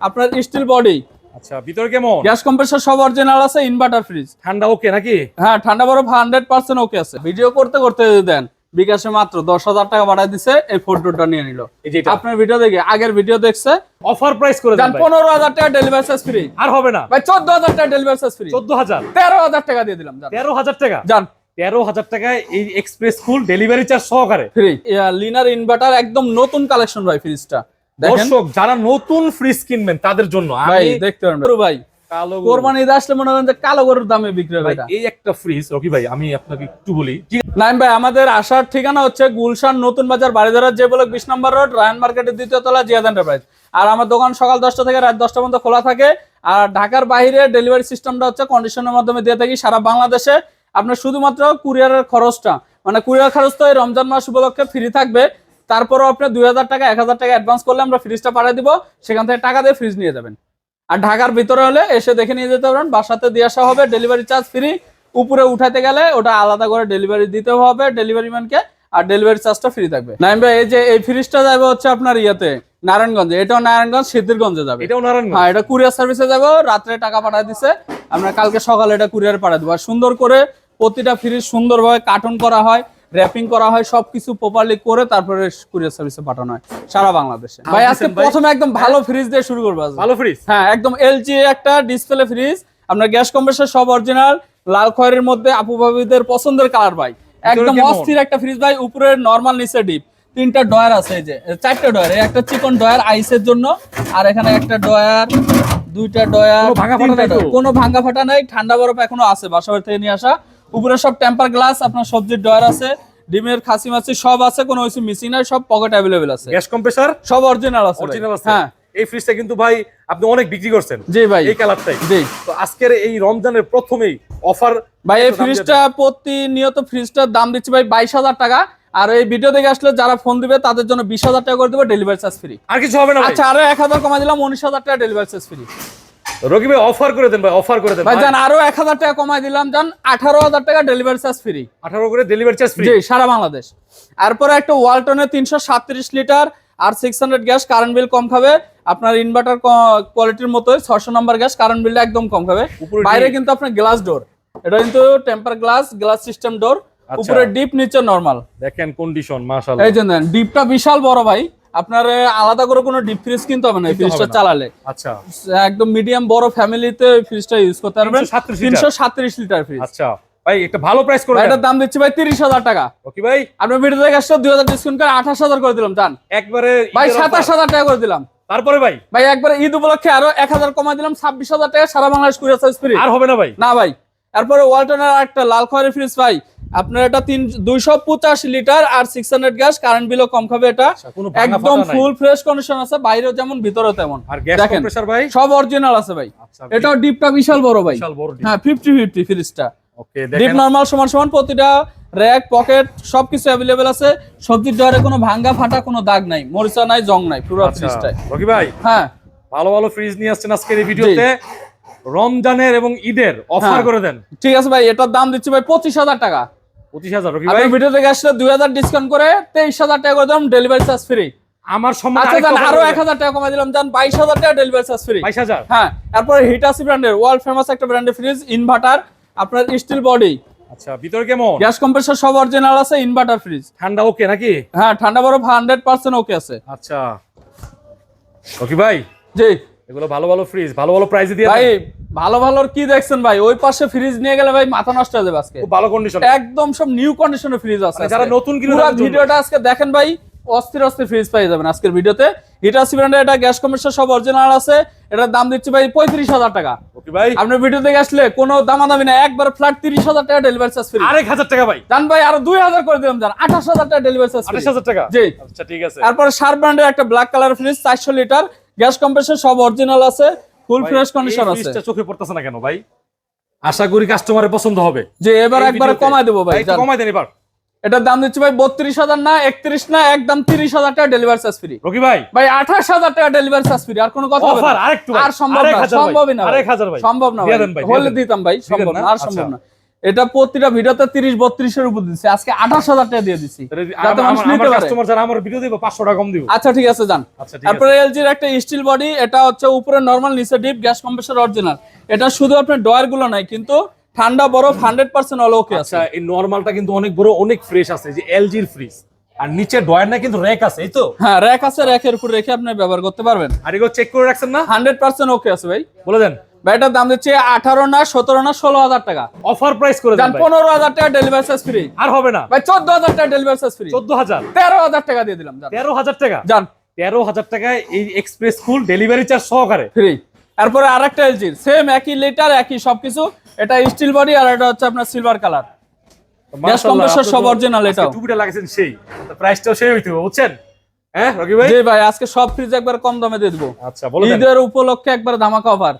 আপনার steel body আচ্ছা ভিতরে কেমন? গ্যাস কম্প্রেসর সব অরিজিনাল আছে ইনভার্টার ফ্রিজ ঠান্ডা ওকে নাকি? হ্যাঁ ঠান্ডা বরফ হান্ড্রেড পার্সেন্ট ওকে আছে। ভিডিও করতে করতে দেন বিকাশে মাত্র দশ হাজার টাকা বাড়াই দিছে এই ফোল্ডারটা নিয়ে নিল। এই যে এটা। আপনার ভিডিও দেখে আগের ভিডিও দেখছে অফার প্রাইস করে দেন। পনেরো হাজার টাকা ডেলিভারি চার্জ ফ্রি আর হবে না। ভাই চোদ্দ হাজার টাকা ডেলিভারি চার্জ ফ্রি চোদ্দ হাজার? তেরো হাজার টাকা দিয়ে দিলাম তেরো হাজার টাকা? যান। তেরো হাজার টাকায় এই এক্সপ্রেস ফুল ডেলিভারি চার্জ সহকারে? ফ্রি লিনার ইনভার্টার একদম নতুন কালেকশন ভাই ফ্রিজটা দর্শক যারা নতুন ফ্রিজ কিনবেন তাদের জন্য আমি দেখতে ভাই কালো আসলে মনে করেন যে কালো গরুর দামে বিক্রি হবে এই একটা ফ্রিজ রকি ভাই আমি আপনাকে একটু বলি। নাইম ভাই আমাদের আসার ঠিকানা হচ্ছে গুলশান নতুন বাজার বাড়িধারা যে বিশ নম্বর রোড রায়ন মার্কেটের দ্বিতীয় তলা জিয়াদ এন্টারপ্রাইজ আর আমার দোকান সকাল দশটা থেকে রাত দশটা পর্যন্ত খোলা থাকে। আর ঢাকার বাইরে ডেলিভারি সিস্টেমটা হচ্ছে কন্ডিশনের মাধ্যমে দিয়ে থাকি সারা বাংলাদেশে। আপনার শুধুমাত্র কুরিয়ারের খরচটা মানে কুরিয়ার খরচ তো এই রমজান মাস উপলক্ষে ফ্রি থাকবে। তারপরও আপনি দুই হাজার টাকা এক হাজার টাকা অ্যাডভান্স করলে আমরা ফ্রিজটা পাঠিয়ে দিব সেখান থেকে টাকা দিয়ে ফ্রিজ নিয়ে যাবেন। আর ঢাকার ভিতরে হলে এসে দেখে নিয়ে যেতে পারেন বাসাতে দিয়ে আসা হবে ডেলিভারি চার্জ ফ্রি উপরে উঠাতে গেলে ওটা আলাদা করে ডেলিভারি দিতে হবে ডেলিভারি ম্যানকে আর ডেলিভারি চার্জটা ফ্রি থাকবে। নাইম ভাই এই যে এই ফ্রিজটা যাবে হচ্ছে আপনার ইয়েতে নারায়ণগঞ্জে। এটাও নারায়ণগঞ্জ সিদ্ধিরগঞ্জে যাবে। এটাও নারায়ণ হ্যাঁ এটা কুরিয়ার সার্ভিসে যাব রাত্রে টাকা পাঠিয়ে দিছে। আমরা কালকে সকালে এটা কুরিয়ার পাঠিয়ে দেবো। আর সুন্দর করে প্রতিটা ফ্রিজ সুন্দরভাবে কার্টন করা হয়। র্যাপিং করা হয় সবকিছু প্রপারলি করে তারপরে কুরিয়ার সার্ভিসে পাঠানো হয় সারা বাংলাদেশে। ভাই আজকে প্রথমে একদম ভালো ফ্রিজ দিয়ে শুরু করব আজকে। ভালো ফ্রিজ হ্যাঁ একদম এলজি একটা ডিসপ্লে ফ্রিজ আপনার গ্যাস কম্প্রেসর সব অরিজিনাল লাল খয়ের মধ্যে আপু ভাবিদের পছন্দের কালার ভাই। একদম অস্থির একটা ফ্রিজ ভাই উপরে নরমাল নিচে ডিপ তিনটা ডয়ার আছে এই যে চারটা ডয়ার একটা চিকন ডয়ার আইসের জন্য আর এখানে একটা ডয়ার দুইটা ডয়ার কোনো ভাঙা ফাটা নাই ডয়ার। কোনো ভাঙা ফাটা নাই ঠান্ডা বরফ এখনও আছে বাসাবাড়ি থেকে নিয়ে আসা। উপরে সব টেম্পার গ্লাস আপনার সবজির ডয়ার আছে ডিমের খাসি মাছি সব আছে কোনো কিছু মিসিং নাই সব পকেট অ্যাভেলেবেল আছে। গ্যাস কম্প্রেসার সব অরিজিনাল আছে। অরিজিনাল আছে। হ্যাঁ। এই ফ্রিজটা কিন্তু ভাই আপনি অনেক বিক্রি করছেন। জি ভাই। এই কালারটাই। জি। তো আজকের এই রমজানের প্রথমেই অফার ভাই এই ফ্রিজটা প্রতিনিয়ত ফ্রিজটার দাম দিচ্ছি ভাই বাইশ হাজার টাকা। আর এই ভিডিও দেখে আসলে যারা ফোন দিবে তাদের জন্য বিশ হাজার টাকা করে দেবো ডেলিভারি চার্জ ফ্রি আর কিছু হবে না ভাই। আচ্ছা আরও এক হাজার কমাই দিলাম উনিশ হাজার টাকা ডেলিভারি চার্জ ফ্রি রকি ভাই অফার করে দেন ভাই অফার করে দেন। ভাই জান আরও এক হাজার টাকা কমাই দিলাম জান আঠারো হাজার টাকা ডেলিভারি চার্জ ফ্রি আঠারো করে ডেলিভারি চার্জ ফ্রি জি সারা বাংলাদেশ। তারপরে একটা ওয়ালটনের তিনশো সাতত্রিশ লিটার আর six hundred gas current bill কম খাবে। আপনার ইনভার্টার কোয়ালিটির মতোই ছশো নম্বর গ্যাস কারেন্ট বিলটা একদম কম খাবে। বাইরে কিন্তু আপনার গ্লাস ডোর এটা কিন্তু temper glass glass system door. উপরে ডিপ নিচে নরমাল দেখেন কন্ডিশন মাশাআল্লাহ। এই যে ডিপটা বিশাল বড় ভাই। আপনার আলাদা করে কোনো ডিপ ফ্রিজ কিনতে হবে না ফ্রিজটা চালালে। আচ্ছা। একদম মিডিয়াম বড় ফ্যামিলিতে ফ্রিজটা ইউজ করতে পারবেন। 337 লিটার। তিনশো সাতত্রিশ লিটার ফ্রিজ আচ্ছা। ভাই একটা ভালো প্রাইস করে এটার দাম দিচ্ছি ভাই তিরিশ হাজার টাকা। ওকে ভাই। আপনার ভিডিও থেকে আসলে দুই হাজার ডিসকাউন্ট করে আঠাশ হাজার করে দিলাম জান। একবারে ভাই সাতাশ। হাজার টাকা করে দিলাম। তারপরে ভাই? ভাই একবারে ঈদ উপলক্ষে আরও এক হাজার কমাই দিলাম ছাব্বিশ হাজার টাকা সারা বাংলাদেশ কুরিয়ার সার্ভিস ফ্রি আর হবে না ভাই? না ভাই। তারপরে ওয়ালটনের একটা লাল খয়ের ফ্রিজ ভাই। আপনার এটা তিন দুইশো পঁচাশি লিটার আর সিক্স হান্ড্রেড গ্যাস কারেন্ট বিলও কম খাবে এটা। আচ্ছা, একদম ফুল ফ্রেশ কন্ডিশন আছে বাইরেও যেমন ভিতরেও তেমন। দেখেন সব অরিজিনাল আছে ভাই। আচ্ছা এটাও ডিপটা বিশাল বড় ভাই। হ্যাঁ ফিফটি ফিফটি ফ্রিজটা ডিপ নরমাল সমান সমান প্রতিটা র্যাক পকেট সবকিছু অ্যাভেলেবেল আছে। সবজির ডয়ারে কোনো ভাঙ্গা ফাটা কোনো দাগ নাই মরিচা নাই জং নাই পুরো আচ্ছা ফ্রিজটায় রকি ভাই হ্যাঁ। ভালো ভালো ফ্রিজ নিয়ে আসছেন আজকের এই ভিডিওতে। রমজানের এবং ঈদের অফার হ্যাঁ। করে দেন। ঠিক আছে ভাই এটার দাম দিচ্ছি ভাই পঁচিশ হাজার টাকা। পঁচিশ হাজার ভাই? ভিডিও থেকে আসলে দুই হাজার ডিসকাউন্ট করে তেইশ হাজার টাকা করে দিলাম ডেলিভারি চার্জ ফ্রি আমার সম্মান আচ্ছা আরও এক হাজার টাকা কমাই দিলাম জান বাইশ হাজার টাকা ডেলিভারি চার্জ ফ্রি বাইশ হাজার? হ্যাঁ তারপরে হিটাসি ব্র্যান্ডের ওয়ার্ল্ড ফেমাস একটা ব্র্যান্ডের ফ্রিজ ইনভার্টার আপনার স্টিল বডি আচ্ছা ভিতরে কেমন? গ্যাস কম্প্রেসর সব অরিজিনাল আছে ইনভার্টার ফ্রিজ ঠান্ডা ওকে নাকি? হ্যাঁ ঠান্ডা বরফ হান্ড্রেড পার্সেন্ট ওকে আছে। আচ্ছা। রকি ভাই জি। এগুলো ভালো ভালো ফ্রিজ ভালো ভালো প্রাইসে দিয়ে ভাই। ভালো ভালোর কি দেখছেন ভাই? ওই পাশে ফ্রিজ নিয়ে গেলে ভাই মাথা নষ্ট হয়ে যাবে আজকে। ভালো কন্ডিশন একদম সব নিউ কন্ডিশনের ফ্রিজ আছে মানে যারা নতুন কিনে পুরো ভিডিওটা আজকে দেখেন ভাই অস্থির অস্থির ফ্রিজ পেয়ে যাবেন আজকের ভিডিওতে। হিটাসি ব্র্যান্ডের এটা গ্যাস কম্প্রেসর সব অরিজিনাল আছে। এটার দাম দিচ্ছি ভাই পঁয়ত্রিশ হাজার টাকা। ওকে ভাই। আপনার ভিডিও থেকে আসলে কোনো দামাদামি না একবার ফ্ল্যাট তিরিশ হাজার টাকা ডেলিভারি চার্জ ফ্রি আরেক হাজার টাকা ভাই। জান ভাই আরও দুই হাজার করে দিলাম জান। আঠাশ হাজার টাকা ডেলিভারি চার্জ আঠাশ হাজার টাকা? জি। আচ্ছা ঠিক আছে। তারপরে শার্প ব্র্যান্ডের একটা ব্ল্যাক কালার ফ্রিজ চারশো লিটার গ্যাস কম্প্রেসর সব অরিজিনাল আছে ফুল ফ্রেশ কন্ডিশন আছে। চোখে পড়তেছে না কেন ভাই? আশা করি কাস্টমারের পছন্দ হবে। যে এবার একবারে। কমাই দেবো ভাই। কমাই দেন এবার। এটার দাম দিচ্ছি ভাই বত্রিশ হাজার না একত্রিশ না একদম তিরিশ হাজার টাকা ডেলিভারি চার্জ ফ্রি রকি ভাই। ভাই আঠাশ হাজার টাকা ডেলিভারি চার্জ ফ্রি আর কোনো কথা হবে আর সম্ভব না। সম্ভবই না সম্ভব না হলে দিতাম ভাই সম্ভব না? না আর সম্ভব আচ্ছা। না। এটা প্রতিটা ভিডিওতে তিরিশ বত্রিশের উপর দিচ্ছি। আজকে আঠাশ হাজার টাকা দিয়ে দিচ্ছি যাতে মানুষ নিতে পারে। কাস্টমার যারা আমার ভিডিও দিব 500 টাকা কম দিব। আচ্ছা ঠিক আছে যান। আচ্ছা তারপরে এলজির একটা স্টিল বডি এটা হচ্ছে উপরে নরমাল নিচে ডিপ গ্যাস কম্প্রেসর অরিজিনাল এটা শুধু আপনার ডয়ারগুলো নাই কিন্তু ঠান্ডা বরফ হান্ড্রেড পার্সেন্ট অল ওকে আছে। আচ্ছা এই নরমালটা কিন্তু অনেক বড় অনেক ফ্রেশ আছে যে এলজির ফ্রিজ আর নিচে ডয়ার না কিন্তু র্যাক আছে এই তো? হ্যাঁ র্যাক আছে র্যাকের উপর রেখে আপনি ব্যবহার করতে পারবেন। আর এগুলো চেক করে রাখছেন না? হান্ড্রেড পার্সেন্ট ওকে আছে ভাই। বলে দেন। এটার দাম দিচ্ছে আঠারো না সতেরো না ষোলো হাজার টাকা। অফার প্রাইস করে দেন পনেরো হাজার টাকা ডেলিভারি চার্জ ফ্রি আর হবে না। ভাই চোদ্দ হাজার টাকা ডেলিভারি চার্জ ফ্রি 14000 তেরো হাজার টাকা দিয়ে দিলাম যান 13000 টাকা? যান 13000 টাকায় এই এক্সপ্রেস ফুল ডেলিভারি চার্জ সহকারে। ফ্রি তারপরে আরেকটা এলজির সেম একই লিটার একই সবকিছু। এটা স্টিল বডি আর এটা হচ্ছে আপনার সিলভার কালার গ্যাস কম্প্রেসর সব অরিজিনাল এটাও। টুপিটা লাগাইছেন সেই। প্রাইসটাও সেই হইতে বুঝছেন? হ্যাঁ রকি ভাই? জি ভাই আজকে সব ফ্রিজ একবার কম দামে দিয়ে দেবো। আচ্ছা বলে ঈদের উপলক্ষে একবার ধামাকা অফার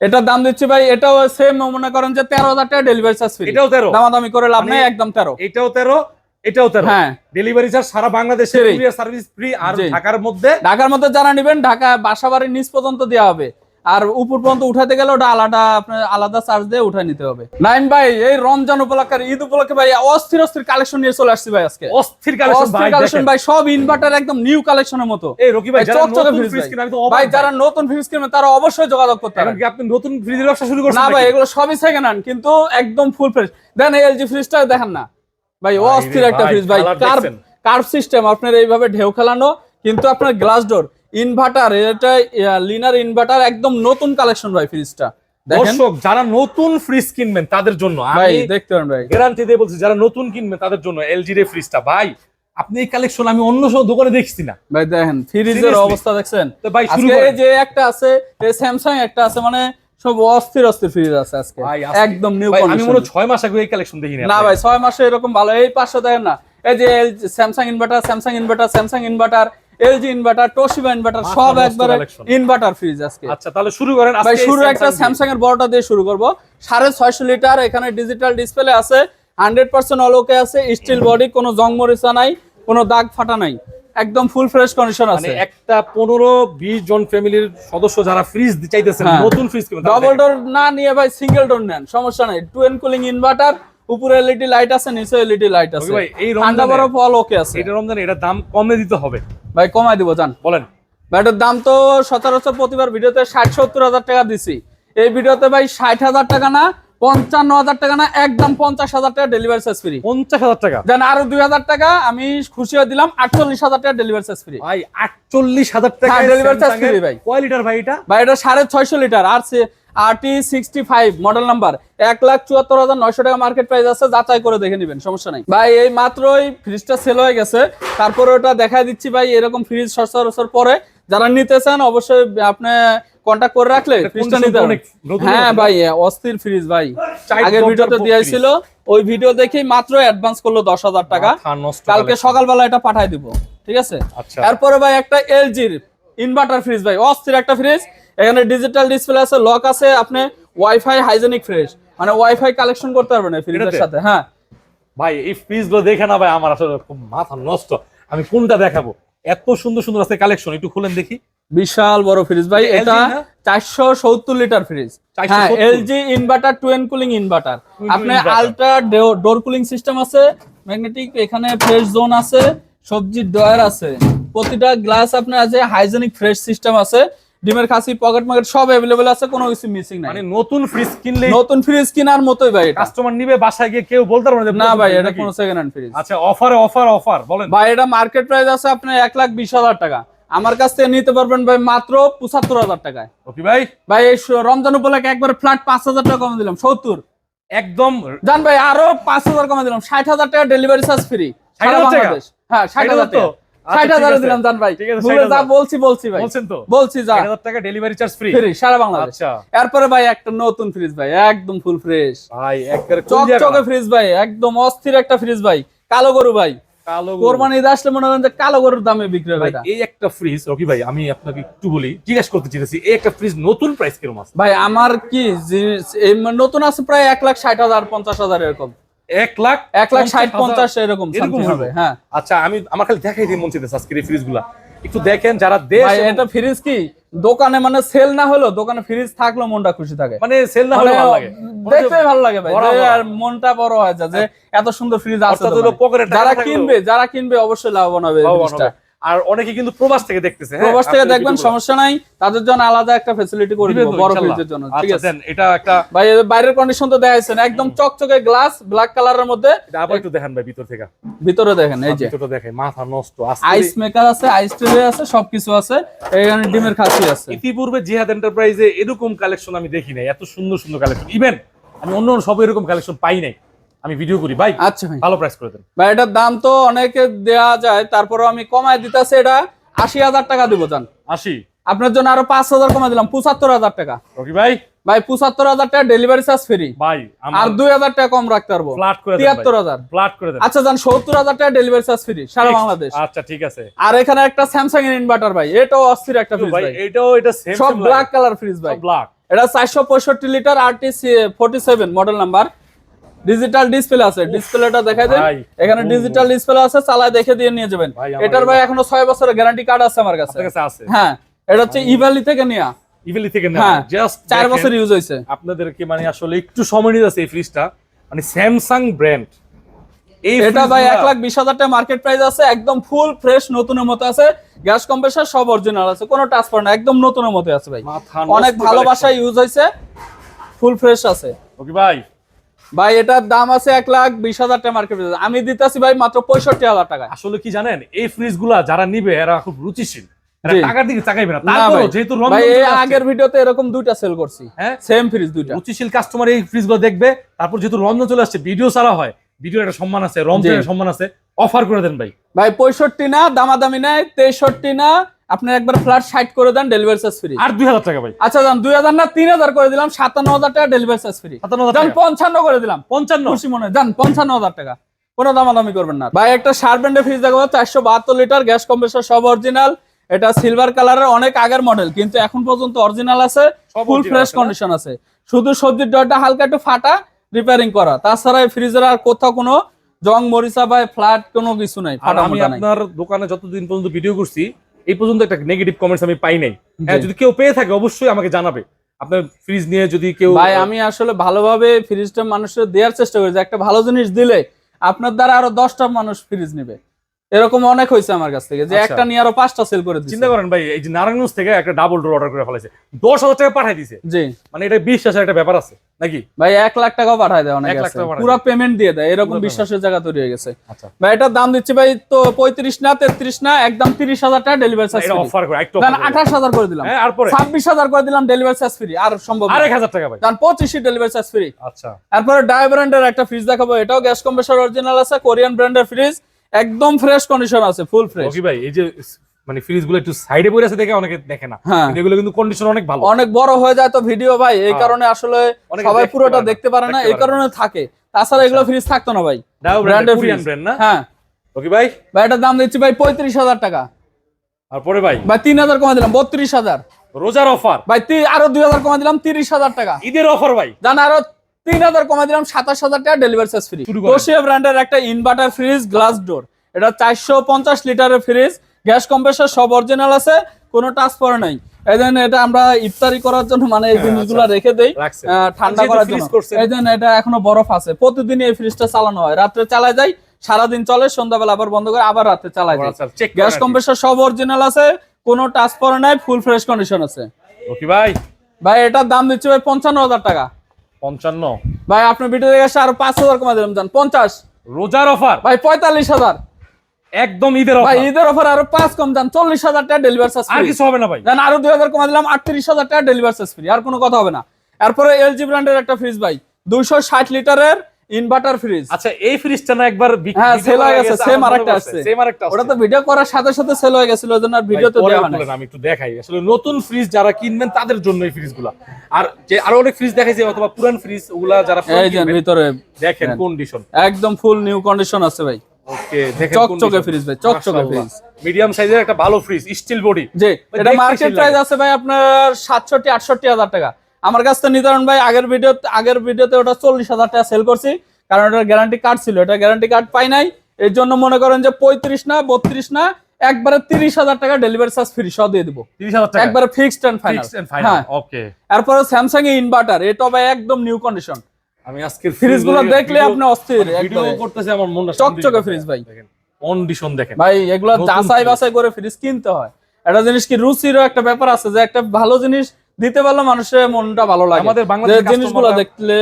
এটার দাম দিচ্ছি ভাই এটাও সেম মনে করেন যে তেরো হাজার টাকা ডেলিভারি চার্জ ফ্রি এটাও 13 দামাদামি করে লাভ মানে- নেই একদম তেরো। এটাও 13 এটাও 13 হ্যাঁ। ডেলিভারি চার্জ সারা বাংলাদেশে সার্ভিস ফ্রি আর ঢাকার মধ্যে ঢাকার মধ্যে যারা নেবেন ঢাকা বাসা বাড়ির নিচ পর্যন্ত দেওয়া হবে। আর উপর পর্যন্ত উঠাতে গেলে ওটা আলাদা আপনার আলাদা চার্জ দিয়ে উঠাই নিতে হবে। নাইন ভাই এই রমজান উপলক্ষে ঈদ উপলক্ষে ভাই অস্থির অস্থির কালেকশন নিয়ে চলে আসছি ভাই আজকে। অস্থির কালেকশন ভাই অস্থির কালেকশন ভাই সব ইনভার্টার একদম নিউ কালেকশনের মতো। এই রকি ভাই যারা নতুন ফ্রিজ ফ্রিজ ভাই। আমি তো ভাই যারা নতুন ফ্রিজ কিনবেন তারা অবশ্যই যোগাযোগ করতে হবে আপনি নতুন ফ্রিজের ব্যবসা শুরু করছেন না ভাই এগুলো সবই সেকেন্ড হ্যান্ড কিন্তু একদম ফুল ফ্রেশ দেন এই এলজি ফ্রিজটা দেখেন না। ভাই ভাই অস্থির একটা ফ্রিজ ভাই। কার্ভ কার্ভ সিস্টেম আপনার এইভাবে ঢেউ খেলানো কিন্তু আপনার গ্লাস ডোর ইনভার্টার এটা লিনার ইনভার্টার একদম নতুন কালেকশন ভাই ফ্রিজটা দর্শক যারা নতুন ফ্রিজ কিনবেন তাদের জন্য ভাই আমি দেখতে পারেন ভাই। গ্যারান্টি দিয়ে বলছি যারা নতুন কিনবেন তাদের জন্য এলজি র ফ্রিজটা ভাই আপনি এই কালেকশন আমি অন্য সব দোকানে দেখছি না। ভাই দেখেন ফ্রিজের অবস্থা দেখছেন? তো ভাই শুরু যে একটা আছে এই স্যামসাং একটা আছে মানে সব অস্থির অস্থির ফ্রিজ আছে আজকে। একদম নিউ ভাই, আমি মনে ছয় মাস আগে এই কালেকশন দেখিনি না ভাই ছয় মাসে এরকম ভালো। এই পাঁচশো দেখেন না। এই যে Samsung inverter Samsung inverter Samsung inverter LG inverter Toshiba inverter সব একবারে ইনভার্টার ফ্রিজ আজকে। আচ্ছা তাহলে শুরু করেন আজকে ভাই শুরু একটা Samsung স্যামসাং এর বড়টা দিয়ে শুরু করব। সাড়ে ছয়শো লিটার এখানে ডিজিটাল ডিসপ্লে আছে। হান্ড্রেড পার্সেন্ট অলোকে আছে। স্টিল বডি কোনো জং মরিচা নাই কোনো দাগ ফাটা নাই। একদম ফুল ফ্রেশ কন্ডিশন মানে আছে। একটা পনেরো বিশ জন ফ্যামিলির সদস্য যারা ফ্রিজ চাইতেছেন হ্যাঁ। নতুন ফ্রিজ ডবল ডোর না নিয়ে ভাই সিঙ্গেল ডোর নেন সমস্যা নাই। টু এন কুলিং ইনভার্টার উপরে এলইডি লাইট আছে নিচে এলইডি লাইট আছে। ভাই এই ঠান্ডা বরফ অল ওকে আছে। এটা রমজানে এটা দাম কমে দিতে হবে। ভাই কমাই দিব জান বলেন। এটার দাম তো সচরাচর প্রতিবার ভিডিওতে ষাট সত্তর হাজার টাকা দিছি। এই ভিডিওতে ভাই ষাট হাজার টাকা না পঞ্চান্ন হাজার টাকা না একদম পঞ্চাশ হাজার টাকা ডেলিভারি চার্জ ফ্রি পঞ্চাশ হাজার টাকা? দেন আরও দুই হাজার টাকা আমি খুশি হয়ে দিলাম আটচল্লিশ হাজার টাকা ডেলিভারি চার্জ ফ্রি ভাই আটচল্লিশ হাজার টাকা হ্যাঁ, delivery charge free ভাই। কয় লিটার ভাই এটা? ভাই এটা সাড়ে ছয়শো লিটার আর RT sixty five model number এক লাখ চুয়াত্তর হাজার নয়শো টাকা মার্কেট প্রাইস আছে যাচাই করে দেখে নেবেন সমস্যা নাই। ভাই এই মাত্রই ফ্রিজটা সেল হয়ে গেছে। তারপরে ওটা দেখা দিচ্ছি ভাই এরকম ফ্রিজ সচরাচর পরে। যারা নিতে চান অবশ্যই আপনি কন্ট্যাক্ট করে রাখলে ফ্রিজটা নিতে। হ্যাঁ ভাই অস্থির ফ্রিজ ভাই। আগের ভিডিওতে দিয়েছিল ওই ভিডিও দেখেই মাত্র অ্যাডভান্স করল দশ হাজার টাকা। কালকে সকালবেলা এটা পাঠাই দিব ঠিক আছে? তারপরে ভাই একটা এলজির ইনভার্টার ফ্রিজ ভাই অস্থির একটা ফ্রিজ এখানে ডিজিটাল ডিসপ্লে আছে লক আছে আপনি ওয়াইফাই হাইজেনিক ফ্রেশ মানে ওয়াইফাই কালেকশন করতে পারবেন ফ্রিজের সাথে হ্যাঁ। ভাই এই ফ্রিজগুলো দেখে না ভাই আমার আসলে খুব মাথা নষ্ট। আমি কোনটা দেখাবো? এত সুন্দর সুন্দর আছে কালেকশন একটু খুলেন দেখি। বিশাল বড় ফ্রিজ ভাই এটা? চারশো সত্তর লিটার ফ্রিজ 470 হ্যাঁ LG inverter twin cooling inverter Twin আপনি cooling ultra door cooling system আছে ম্যাগনেটিক এখানে ফ্রেশ জোন আছে সবজির ডয়ার আছে। প্রতিটা গ্লাস আপনার আছে হাইজেনিক ফ্রেশ সিস্টেম আছে। ডিমের খাসি পকেট মার্কেট সব অ্যাভেলেবেল আছে কোনো কিছু মিসিং নাই। মানে নতুন ফ্রিজ কিনলে নতুন ফ্রিজ কেনার মতোই ভাই কাস্টমার নিবে বাসায় গিয়ে কেউ বলতে পারবে না ভাই এটা? কোনো সেকেন্ড হ্যান্ড ফ্রিজ আচ্ছা অফারে অফার অফার বলেন। ভাই এটা মার্কেট প্রাইস আছে আপনার এক লাখ বিশ হাজার টাকা। আমার কাছ থেকে নিতে পারবেন ভাই মাত্র পঁচাত্তর হাজার টাকায়। ওকে ভাই। ভাই এই রমজান উপলক্ষে একবার ফ্ল্যাট পাঁচ হাজার টাকা কমে দিলাম সত্তর। একদম জান ভাই আরও পাঁচ হাজার কমে দিলাম ষাট হাজার টাকা ডেলিভারি চার্জ ফ্রি 60,000 টাকা? হ্যাঁ ষাট হাজার তো? টাকা। আচ্ছা, ষাট ঠিক হাজার আছে। দিলাম জান ভাই। ঠিক আছে, যা বলছি বলছি ভাই। বলছেন তো? বলছি যা। 1000 টাকা ডেলিভারি চার্জ ফ্রি ফ্রি সারা বাংলাদেশ। আচ্ছা। এরপরে ভাই একটা নতুন ফ্রিজ ভাই একদম ফুল ফ্রেশ ভাই একবারে চকচকে ফ্রিজ ভাই একদম অস্থির একটা ফ্রিজ ভাই। কালো গরু ভাই। কোরবানি আসলে মনে করেন যে কালো গরুর দামে বিক্রি হবে ভাই এই একটা ফ্রিজ রকি ভাই আমি আপনাকে একটু বলি জিজ্ঞেস করতে এই একটা ফ্রিজ নতুন প্রাইস কীরকম আছে? ভাই আমার কি নতুন আছে প্রায় এক লাখ ষাট হাজার পঞ্চাশ হাজার এরকম। এক লাখ এক লাখ ষাট পঞ্চাশ এরকম এরকম হবে হবে। হ্যাঁ। আচ্ছা আমি আমার খালি দেখাই দিই মন চাইতেছে আজকের এই ফ্রিজগুলা। একটু দেখেন যারা দেশ এটা ফ্রিজ কি? দোকানে মানে সেল না দোকানে ফ্রিজ মনটা খুশি থাকে। মানে সেল না হলে ভালো লাগে। দেখতে ভালো লাগে ভাই। আর মনটা বড় হয়ে যায় যে এত সুন্দর ফ্রিজ আছে যারা কিনবে যারা কিনবে অবশ্যই লাভবান হবে ফ্রিজটা হবে। আর অনেকে কিন্তু প্রবাস থেকে দেখতেছে হ্যাঁ? প্রবাস থেকে দেখবেন সমস্যা নাই তাদের জন্য আলাদা একটা করে দিব বড় ফ্রিজের জন্য ঠিক আচ্ছা আছে এটা একটা ভাই বাইরের কন্ডিশন তো দেখাইছেন একদম চকচকে গ্লাস ব্ল্যাক কালারের মধ্যে। এটা আবার একটু দেখেন ভাই ভিতর থেকে। ভিতরে দেখেন এই যে। ভিতরটা দেখেন মাথা নষ্ট আজকে আইস মেকার আছে আইস ট্রে আছে সবকিছু আছে এখানে ডিমের খাসি আছে। ইতিপূর্বে জিহাদ এন্টারপ্রাইজে এরকম কালেকশন আমি দেখি নাই এত সুন্দর সুন্দর কালেকশন ইভেন আমি অন্য অন্য সব এরকম কালেকশন পাই নাই। আমি ভিডিও করি। ভাই আচ্ছা ভাই। ভালো প্রাইস করে দেন। ভাই এটার দাম তো অনেকে দেয়া যায় তারপরে আমি কমায় দিতেছি এটা আশি হাজার টাকা দিব জান। আসি আপনার জন্য আরও পাঁচ হাজার কমাই দিলাম পঁচাত্তর হাজার টাকা। রকি ভাই? ভাই পঁচাত্তর হাজার টাকা ডেলিভারি চার্জ ফ্রি ভাই আর দুই হাজার টাকা কম রাখতে পারব। ফ্ল্যাট করে দেন তিয়াত্তর হাজার। ফ্ল্যাট করে দেন। আচ্ছা জান সত্তর হাজার টাকা ডেলিভারি চার্জ ফ্রি সারা বাংলাদেশ। আচ্ছা ঠিক আছে। আর এখানে একটা স্যামসাং এর ইনভার্টার ভাই এটাও অস্থির একটা ফ্রিজ ভাই এটাও এটা সেম সব ব্ল্যাক কালার ফ্রিজ ভাই। ব্ল্যাক এটা চারশো পঁয়ষট্টি লিটার আর RTC forty seven model number digital display আছে। ডিসপ্লেটা দেন। ভাই। এখানে ডিজিটাল ডিসপ্লে আছে চালায় দেখে দিয়ে নিয়ে যাবেন। এটার ভাই এখনও ছয় বছরের গ্যারান্টি কার্ড আছে আমার কাছে। হ্যাঁ এটা হচ্ছে ইভ্যালি থেকে নেওয়া ইভেলি থেকে না হ্যাঁ জাস্ট চার বছর ইউজ হয়েছে। আপনাদেরকে মানে আসলে একটু সময় নিতে আছে এই ফ্রিজটা মানে স্যামসাং ব্র্যান্ড এই এটা ভাই এক লাখ বিশ হাজার টাকা মার্কেট প্রাইস আছে একদম ফুল ফ্রেশ নতুনের মতো আছে। গ্যাস কম্প্রেসার সব অরিজিনাল আছে কোনো ট্রান্সফার না একদম নতুনের মতো আছে ভাই। অনেক ভালোবাসা ইউজ হয়েছে ফুল ফ্রেশ আছে। ওকে ভাই ভাই এটার দাম আছে এক লাখ বিশ হাজার টাকা মার্কেট আমি দিতেছি ভাই মাত্র পঁয়ষট্টি হাজার টাকা আসলে কি জানেন এই ফ্রিজগুলা যারা নিবে এরা খুব রুচিশীল। আগের ভিডিওতে এরকম দুইটা সেল করছি। হ্যাঁ? সেম ফ্রিজ দুইটা। রুচিশীল কাস্টমার এই ফ্রিজগুলো দেখবে। তারপর যেহেতু রমজান চলে আসছে ভিডিও ছাড়া হয়। ভিডিও একটা সম্মান আছে রমজানের সম্মান আছে। অফার করে দেন ভাই। ভাই পঁয়ষট্টি না দামাদামি নাই তেষট্টি না আপনি একবার ফ্ল্যাট সাইড করে দেন ডেলিভারি চার্জ ফ্রি আর দুই হাজার টাকা ভাই। আচ্ছা যান দুই হাজার না তিন হাজার করে দিলাম সাতান্ন হাজার টাকা ডেলিভারি চার্জ ফ্রি যান পঞ্চান্ন করে দিলাম। পঞ্চান্ন। খুশি মনে যান পঞ্চান্ন হাজার টাকা। কোনো দামাদামি করবেন না। ভাই একটা শার্পেন্ডের ফ্রিজ দেখাবো চারশো বাহাত্তর লিটার গ্যাস কম্প্রেসর সব অরিজিনাল এটা সিলভার কালারের অনেক আগের মডেল কিন্তু এখন পর্যন্ত অরিজিনাল আছে ফুল ফ্রেশ কন্ডিশন আছে শুধু সবজির ডরটা হালকা একটু ফাটা রিপেয়ারিং করা। তাছাড়া এই ফ্রিজের আর কোথাও কোনো জং মরিচা বা ফ্ল্যাট কোনো কিছু নাই আমি আপনার দোকানে যতদিন পর্যন্ত ভিডিও করছি এই পর্যন্ত একটা নেগেটিভ কমেন্টস আমি পাই নাই। হ্যাঁ যদি কেউ পেয়ে থাকে অবশ্যই আমাকে জানাবে। আপনার ফ্রিজ নিয়ে যদি কেউ ভাই আমি আসলে ভালোভাবে ফ্রিজটা মানুষের দেওয়ার চেষ্টা করি যে একটা ভালো জিনিস দিলে আপনার দ্বারা আরও দশটা মানুষ ফ্রিজ নেবে। এরকম অনেক হয়েছে আমার কাছ থেকে যে আচ্ছা। একটা নিয়ে আরও পাঁচটা সেল করে দিচ্ছে চিন্তা করেন ভাই এই যে নারায়ণগঞ্জ থেকে একটা ডাবল ডোর অর্ডার করে ফেলেছে দশ হাজার টাকা পাঠাই দিছে। জি। মানে এটা বিশ্বাসের একটা ব্যাপার আছে নাকি? ভাই এক লাখ টাকাও পাঠায় দেয় অনেক টাকা পুরো পেমেন্ট দিয়ে দেয়। এরকম বিশ্বাসের জায়গা তৈরি হয়ে গেছে। আচ্ছা। ভাই এটার দাম দিচ্ছি ভাই তো পঁয়ত্রিশ না তেত্রিশ না একদম তিরিশ হাজার টাকা ডেলিভারি চার্জ অফার করে একটু আঠাশ হাজার করে দিলাম। হ্যাঁ আর ছাব্বিশ হাজার করে দিলাম ডেলিভারি চার্জ ফ্রি আর সম্ভব আর এক হাজার টাকা ভাই। দেন পঁচিশে ডেলিভারি চার্জ ফ্রি আচ্ছা। তারপরে ডাই ব্র্যান্ডের একটা ফ্রিজ দেখাবো এটাও গ্যাস কম্প্রেসর অরিজিনাল আছে কোরিয়ান ব্র্যান্ডের ফ্রিজ একদম ফ্রেশ কন্ডিশন আছে ফুল ফ্রেশ রকি ভাই এই যে মানে ফ্রিজগুলো একটু সাইডে পড়ে আছে দেখে অনেকে দেখে না। হ্যাঁ। কিন্তু এগুলো কিন্তু কন্ডিশন অনেক ভালো। অনেক বড় হয়ে যায় তো ভিডিও ভাই এই হ্যাঁ। কারণে আসলে সবাই পুরোটা দেখতে পারে না এই কারণে থাকে। তাছাড়া এগুলো ফ্রিজ থাকতো না ভাই। ব্র্যান্ডের কোরিয়ান ব্র্যান্ড না? হ্যাঁ। রকি ভাই? ভাই এটার দাম দিচ্ছি ভাই পঁয়ত্রিশ হাজার টাকা। আর পরে ভাই? ভাই তিন হাজার কমা দিলাম বত্রিশ হাজার। রোজার অফার ভাই আরও দুই হাজার কমা দিলাম তিরিশ হাজার টাকা। ঈদের অফার ভাই? জান আরও তিন হাজার কমা দিলাম সাতাশ হাজার টাকা ডেলিভারি চার্জ ফ্রি। কোশিয়া ব্র্যান্ডের একটা ইনভার্টার ফ্রিজ গ্লাস ডোর এটা চারশো পঞ্চাশ লিটারের ফ্রিজ গ্যাস কম্প্রেসর সব অরিজিনাল আছে কোনো টাচ পরে নাই। এই জন্য এটা আমরা ইফতারি করার জন্য মানে এই জিনিসগুলো রেখে দেই ঠান্ডা করার জন্য। এই জন্য এটা এখনও বরফ আছে। প্রতিদিন এই ফ্রিজটা চালানো হয়। রাত্রে চালায় যায় সারাদিন চলে সন্ধ্যাবেলা আবার বন্ধ করে আবার রাতে চালায় যায় আচ্ছা, গ্যাস কম্প্রেসর সব অরিজিনাল আছে কোনো টাচ পরে নাই ফুল ফ্রেশ কন্ডিশন আছে। ভাই ভাই এটার দাম দিচ্ছে ভাই পঞ্চান্ন হাজার টাকা। পঞ্চান্ন। ভাই আপনার ভিডিও দেখে এসে আরও পাঁচ হাজার কমা দিলাম জান পঞ্চাশ। রোজার অফার ভাই পঁয়তাল্লিশ হাজার। একদম ঈদের ভাই অফার ঈদের অফার আরও পাঁচ কম যান চল্লিশ হাজার টাকা ডেলিভারি চার্জ আর কিছু হবে না ভাই। জান আরও দুই হাজার কমা দিলাম আটত্রিশ হাজার টাকা ডেলিভারি চার্জ ফ্রি আর কোনো কথা হবে না। এরপরে এলজি ব্র্যান্ডের একটা ফ্রিজ ভাই। দুইশো ষাট লিটারের ইনভার্টার ফ্রিজ। আচ্ছা এই ফ্রিজটা না একবার হ্যাঁ সেল হয়ে গেছে সেম আরেকটা আসছে। same আরেকটা ওটা তো ভিডিও করার সাথে সাথে সেল হয়ে গেছিল ওই জন্য আর ভিডিওতে ভাই, পরে দেওয়া হয় আমি একটু দেখাই। আসলে নতুন ফ্রিজ যারা কিনবেন তাদের জন্য এই ফ্রিজগুলা আর যে আরও অনেক ফ্রিজ দেখাইছে অথবা পুরান ফ্রিজ ওগুলা যারা এই যে ভিতরে দেখেন কন্ডিশন একদম ফুল নিউ কন্ডিশন আছে ভাই। ওকে দেখেন চকচকে ফ্রিজ ভাই, চকচকে ফ্রিজ। মিডিয়াম সাইজের একটা ভালো ফ্রিজ স্টিল বডি জি এটা মার্কেট প্রাইস আছে ভাই আপনার সাতষট্টি আটষট্টি হাজার টাকা। আমার কাছ থেকে নির্ধারণ ভাই আগের ভিডিও আগের ভিডিওতে ওটা চল্লিশ হাজার টাকা সেল করছি কারণ ওটার গ্যারান্টি কার্ড ছিল এটা গ্যারান্টি কার্ড পাই নাই। এর জন্য মনে করেন যে পঁয়ত্রিশ না বত্রিশ না একবারে তিরিশ হাজার টাকা ডেলিভারি চার্জ ফ্রি সহ দিয়ে দিব। একবারে fixed and final fixed and final হ্যাঁ। ওকে এরপরে স্যামসাং এর ইনভার্টার এটা ভাই একদম নিউ কন্ডিশন আমি আজকের ফ্রিজগুলো দেখলে আপনি অস্থির ভিডিও একবারে। করতেছে আমার মনটা চকচকে ফ্রিজ ভাই। কন্ডিশন দেখেন। ভাই এগুলো যাচাই বাছাই করে ফ্রিজ কিনতে হয়। একটা জিনিস কি রুচিরও একটা ব্যাপার আছে যে একটা ভালো জিনিস দিতে পারলে মানুষের মনটা ভালো লাগে। আমাদের বাংলাদেশের জিনিসগুলো দেখলে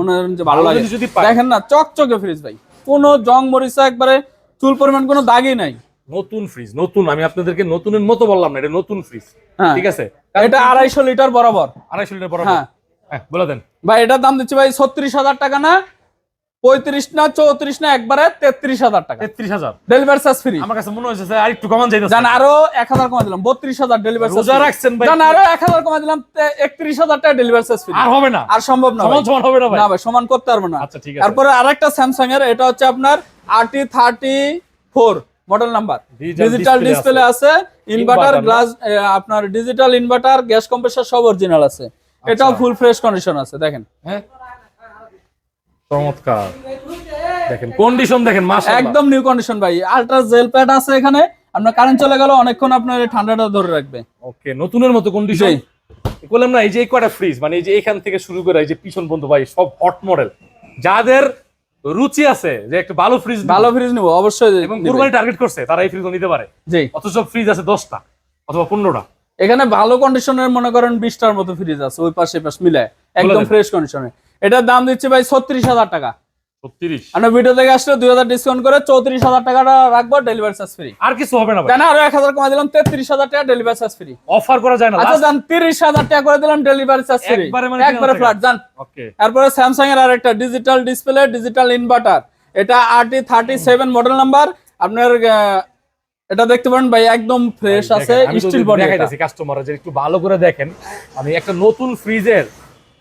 মনে হয় যে ভালো ভালো লাগে। যদি দেখেন না চকচকে ফ্রিজ ভাই। কোন জং মরিচা একবারে চুল পরিমাণ কোনো দাগই নাই। নতুন ফ্রিজ নতুন। আমি আপনাদেরকে নতুনের মতো বললাম না এটা নতুন ফ্রিজ হ্যাঁ। ঠিক আছে? এটা আড়াইশো লিটার বরাবর। আড়াইশো লিটার বরাবর। হ্যাঁ। হ্যাঁ বলে দেন। ভাই এটার দাম দিচ্ছি ভাই ছত্রিশ হাজার টাকা না পঁয়ত্রিশ না চৌত্রিশ না একবারে তেত্রিশ হাজার টাকা। তেত্রিশ হাজার। ডেলিভারি চার্জ ফ্রি আমার কাছে মনে হয়েছে যে আর কমান যাইতেছে। জান আরও এক হাজার কমা দিলাম বত্রিশ হাজার ডেলিভারি রোজা রাখছেন ভাই। জান আরও এক হাজার কমা দিলাম একত্রিশ হাজার টাকা ডেলিভারি চার্জ ফ্রি আর হবে না। আর সম্ভব না সমান সমান হবে না ভাই। না ভাই সমান করতে পারব না। আচ্ছা ঠিক আছে। তারপরে আরেকটা স্যামসাং এর এটা হচ্ছে আপনার RT thirty four model number digital display আছে। ইনভার্টার গ্লাস আপনার ডিজিটাল ইনভার্টার গ্যাস কম্প্রেসার সব অরিজিনাল আছে। এটাও ফুল ফ্রেশ কন্ডিশন আছে দেখেন। হ্যাঁ? চমৎকার। দেখেন কন্ডিশন দেখেন একদম নিউ কন্ডিশন ভাই। আলট্রা জেল প্যাড আছে এখানে। আপনার কারেন্ট চলে গেল অনেকক্ষণ আপনার ঠান্ডাটা ধরে রাখবে। ওকে নতুনের মতো কন্ডিশন বললাম না এই যে কয়টা ফ্রিজ মানে এই যে এখান থেকে শুরু করে এই যে পিছন বন্ধু ভাই সব হট মডেল যাদের রুচি আছে যে একটু ভালো ফ্রিজ ভালো ফ্রিজ নিবো অবশ্যই এবং কুরবানি টার্গেট করছে তারা এই ফ্রিজ নিতে পারে। জি। অথচ ফ্রিজ আছে দশটা অথবা পনেরোটা। এখানে ভালো কন্ডিশনের মনে করেন বিশটার মতো ফ্রিজ আছে ওই পাশে পাশ মিলায়। একদম ফ্রেশ কন্ডিশনে এটার দাম দিচ্ছে ভাই ছত্রিশ হাজার টাকা। আমরা ভিডিও থেকে আসলে দুই হাজার ডিসকাউন্ট করে চৌত্রিশ হাজার টাকাটা রাখব ডেলিভারি চার্জ ফ্রি আর কিছু হবে না জানা আরও এক হাজার কমা দিলাম তেত্রিশ হাজার টাকা ডেলিভারি চার্জ ফ্রি অফার করা যায় না আচ্ছা জান তিরিশ হাজার টাকা করে দিলাম ডেলিভারি চার্জ ফ্রি একবারে একবারে 3000 ফ্ল্যাট জান। তারপরে স্যামসাং এর আরেকটা ডিজিটাল ডিসপ্লে ডিজিটাল ইনভার্টার এটা RT thirty seven model number আপনার এটা দেখতে পারেন ভাই একদম ফ্রেশ আছে স্টিল বডি দেখাইতেছি কাস্টমার যে একটু ভালো করে দেখেন আমি একটা নতুন ফ্রিজের